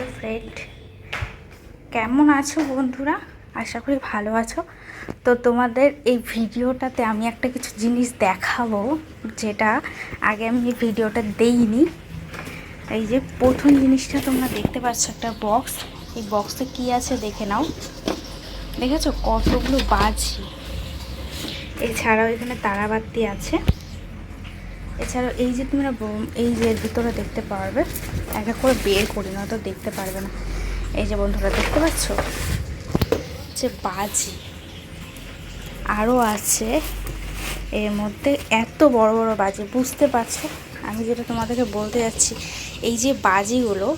Hello friend কেমন আছো বন্ধুরা? আশা করি ভালো আছো। তো তোমাদের এই ভিডিওটাতে আমি একটা কিছু জিনিস দেখাবো, যেটা আগে আমি এই ভিডিওটা দেইনি। এই যে প্রথম জিনিসটা তোমরা দেখতে পাচ্ছ, একটা বক্স এই বক্সে কি আছে দেখে নাও। দেখেছ? কতগুলো বাজি। এছাড়াও এখানে তারাবাতি আছে। এছাড়াও এই যে তোমরা এই যে ভিতরে দেখতে পারবে এক এক করে বের করি না তো দেখতে পারবে না। এই যে বন্ধুরা, দেখতে পাচ্ছ? যে বাজি। আরও আছে। এর মধ্যে এত বড় বড় বাজি, বুঝতে পারছ? আমি যেটা তোমাদেরকে বলতে যাচ্ছি, এই যে বাজিগুলো,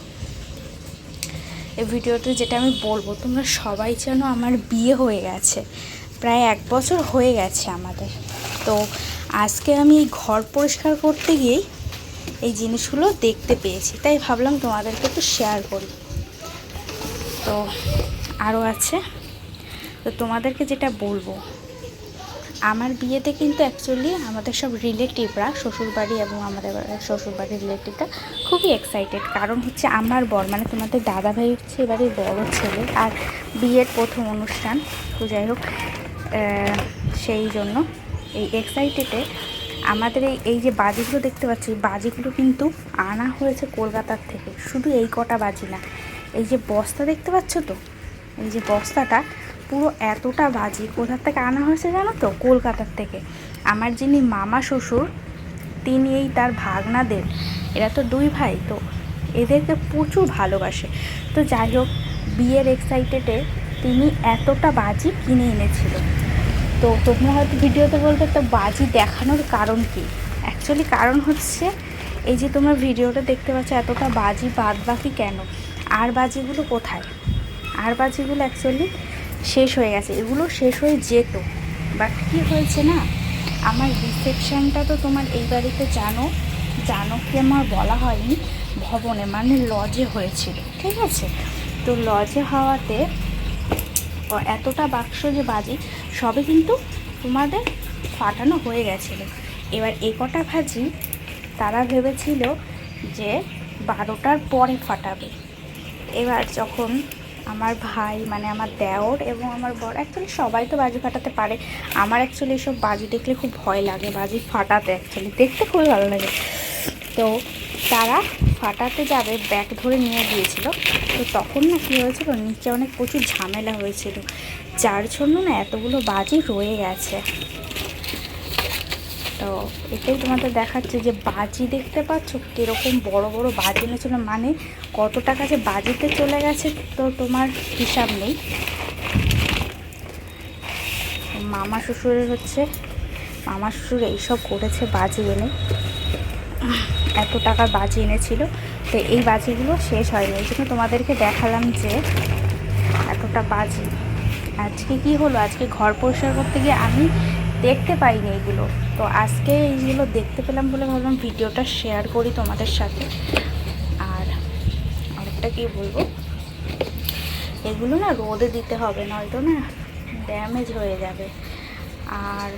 এই ভিডিওতে যেটা আমি বলব, তোমরা সবাই জানো আমার বিয়ে হয়ে গেছে। প্রায় এক বছর হয়ে গেছে আমাদের। তো আজকে আমি এই ঘর পরিষ্কার করতে গিয়েই এই জিনিসগুলো দেখতে পেয়েছি। তাই ভাবলাম তোমাদেরকে একটু শেয়ার করি। তো আরও আছে। তো তোমাদেরকে যেটা বলব, আমার বিয়েতে কিন্তু অ্যাকচুয়ালি আমাদের সব রিলেটিভরা শ্বশুরবাড়ি এবং আমাদের শ্বশুরবাড়ির রিলেটিভরা খুবই এক্সাইটেড কারণ হচ্ছে আমার বর মানে তোমাদের দাদা ভাই হচ্ছে এবারের বড় ছেলে, আর বিয়ের প্রথম অনুষ্ঠান। তো যাই হোক সেই জন্য এই এক্সাইটেডে আমাদের এই এই যে বাজিগুলো দেখতে পাচ্ছি বাজিগুলো কিন্তু আনা হয়েছে কলকাতার থেকে। শুধু এই কটা বাজি না। এই যে বস্তা দেখতে পাচ্ছ তো? এই যে বস্তাটা পুরো এতটা বাজি। কোথার থেকে আনা হয়েছে জানো তো? কলকাতার থেকে। আমার যিনি মামা শ্বশুর, তিনি এই তার ভাগনাদের, এরা তো দুই ভাই, তো এদেরকে প্রচুর ভালোবাসে। তো যাই হোক, বিয়ের এক্সাইটেডে তিনি এতটা বাজি কিনে এনেছিল। তো তোমরা হয়তো ভিডিওতে বলবে, তো বাজি দেখানোর কারণ কি? অ্যাকচুয়ালি কারণ হচ্ছে, এই যে তোমরা ভিডিওটা দেখতে পাচ্ছ, এতটা বাজি বাদ বাকি কেন? আর বাজিগুলো কোথায়? আর বাজিগুলো অ্যাকচুয়ালি শেষ হয়ে গেছে। এগুলো শেষ হয়ে যেত। বাট কী হয়েছে না? আমার রিসেপশানটা তো তোমার এই বাড়িতে জানো জানো কি আমার বলা হয়নি? ভবনে মানে লজে হয়েছিল। ঠিক আছে? তো লজে হওয়াতে এতটা বাক্স যে বাজি সবে কিন্তু তোমাদের ফাটানো হয়ে গেছিল। এবার এ কটা ভাজি তারা ভেবেছিল যে বারোটার পরে ফাটাবে। এবার যখন আমার ভাই মানে আমার দেওর এবং আমার বর অ্যাকচুয়ালি সবাই তো বাজি ফাটাতে পারে। আমার অ্যাকচুয়ালি এসব বাজি দেখলে খুব ভয় লাগে, বাজি ফাটাতে অ্যাকচুয়ালি দেখতে খুবই ভালো লাগে। তো তারা ফাটাতে যাবে, ব্যাগ ধরে নিয়ে গিয়েছিল। তো তখন না কী হয়েছিল, নিচে অনেক প্রচুর ঝামেলা হয়েছিল। যার জন্য না এতগুলো বাজি রয়ে গেছে। তো এটাই তোমাদের দেখাচ্ছে যে বাজি দেখতে পাচ্ছ, কীরকম বড় বড় বাজি এনেছিল। মানে কত টাকা যে বাজিতে চলে গেছে তো তোমার হিসাব নেই। মামা শ্বশুরের হচ্ছে, মামা শ্বশুর এইসব করেছে বাজি এনে। এত টাকার বাজি এনেছিল, তো এই বাজিগুলো শেষ হয়নি। এই জন্য তোমাদেরকে দেখালাম যে এতটা বাজি। আজকে কি হলো? আজকে ঘর পরিষ্কার করতে গিয়ে আমি দেখতে পাইনি এগুলো। তো আজকে এইগুলো দেখতে পেলাম বলে ভাবলাম ভিডিওটা শেয়ার করি তোমাদের সাথে। আর আরেকটা কি বলব? এগুলো না রোদে দিতে হবে, নয়তো না ড্যামেজ হয়ে যাবে। আর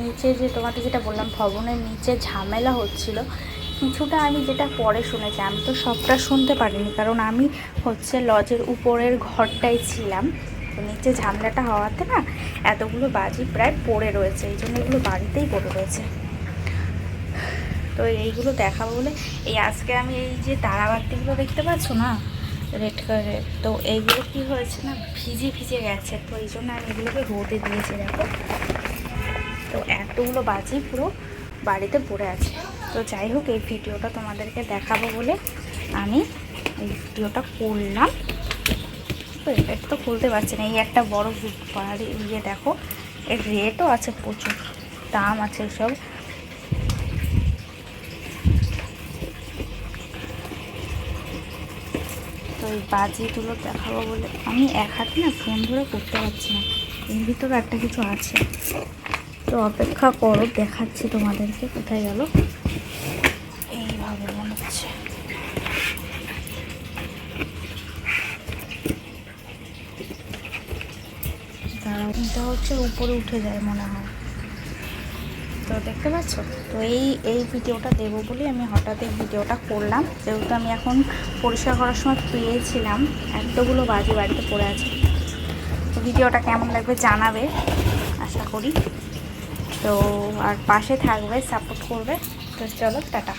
নিচে যে তোমাদের যেটা বললাম, ভবনের নিচে ঝামেলা হচ্ছিল। কিছুটা আমি যেটা পরে শুনেছি, আমি তো সবটা শুনতে পারিনি, কারণ আমি হচ্ছে লজের উপরের ঘরটাই ছিলাম। নিচে ঝামেলাটা হওয়াতে না এতগুলো বাজি প্রায় পড়ে রয়েছে, এই জন্য এগুলো বাড়িতেই পড়ে রয়েছে। তো এইগুলো দেখাবো বলে, এই আজকে আমি এই যে তারাবাতিগুলো দেখতে পাচ্ছ না? রেড কালারের। তো এইগুলো কি হয়েছে না, ভিজে ভিজে গেছে, তো এই জন্য আমি এগুলোকে রোদে দিয়েছি, দেখো। তো এতগুলো বাজি পুরো বাড়িতে পড়ে আছে। তো যাই হোক, এই ভিডিওটা তোমাদেরকে দেখাবো বলে আমি এই ভিডিওটা করলাম। তো এটা তো খুলতে পারছি না, এই একটা বড় বাড়ি ইয়ে দেখো, এর রেটও আছে প্রচুর, দাম আছে সব। তো এই বাজিগুলো দেখাবো বলে আমি এক হাতে না ফোন ধরে করতে পারছি না, এর ভিতরে একটা কিছু আছে। তো অপেক্ষা করো, দেখাচ্ছি তোমাদেরকে কোথায় গেল এইভাবে মনে হচ্ছে দাঁড়াও এটা হচ্ছে উপরে উঠে যায় মনে হয়। তো দেখতে পাচ্ছ? তো এই এই ভিডিওটা দেবো বলে আমি হঠাৎ এই ভিডিওটা করলাম। যেহেতু আমি এখন পরিষ্কার করার সময় পেয়েছিলাম, এতগুলো বাজি বাড়িতে পড়ে আছে। তো ভিডিওটা কেমন লাগবে জানাবে, আশা করি। তো আর পাশে থাকবে সাপোর্ট করবে। তো চলো, টাটা।